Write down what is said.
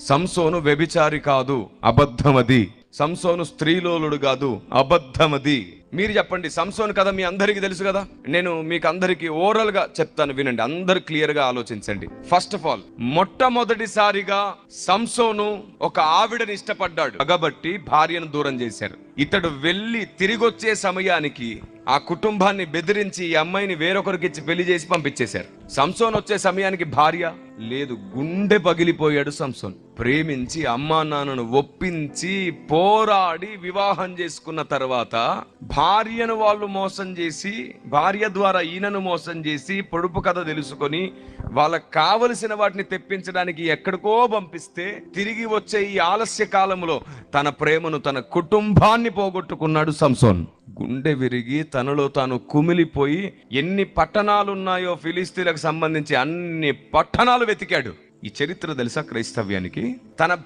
సంసోను వ్యభిచారి కాదు అబద్ధమది. సంసోను స్త్రీలోలుడు కాదు అబద్ధమది. మీరు చెప్పండి సంసోను కదా మీ అందరికీ తెలుసు కదా? నేను మీకు అందరికీ ఓవరాల్గా చెప్తాను వినండి అందరు క్లియర్గా ఆలోచించండి. ఫస్ట్ ఆఫ్ ఆల్ మొట్టమొదటిసారిగా సంసోను ఒక ఆవిడని ఇష్టపడ్డాడు. కాబట్టి భార్యను దూరం చేశారు. ఇతడు వెళ్ళి తిరిగొచ్చే సమయానికి ఆ కుటుంబాన్ని బెదిరించి ఈ అమ్మాయిని వేరొకరికి ఇచ్చి పెళ్ళి చేసి పంపించేశారు. సంసోన్ వచ్చే సమయానికి భార్య లేదు గుండె పగిలిపోయాడు సంసోన్. ప్రేమించి అమ్మా నాన్నను ఒప్పించి పోరాడి వివాహం చేసుకున్న తర్వాత భార్యను వాళ్ళు మోసం చేసి భార్య ద్వారా ఈయనను మోసం చేసి పొడుపు కథ తెలుసుకొని వాళ్ళకి కావలసిన వాటిని తెప్పించడానికి ఎక్కడికో పంపిస్తే తిరిగి వచ్చే ఈ ఆలస్య కాలంలో తన ప్రేమను తన కుటుంబాన్ని పోగొట్టుకున్నాడు సంసోన్. గుండె విరిగి తనలో తాను కుమిలిపోయి ఎన్ని పట్టణాలు ఉన్నాయో ఫిలిస్తీన్లకు సంబంధించి అన్ని పట్టణాలు వెతికాడు. ఈ చరిత్ర తెలుసా క్రైస్తవ్యానికి? తన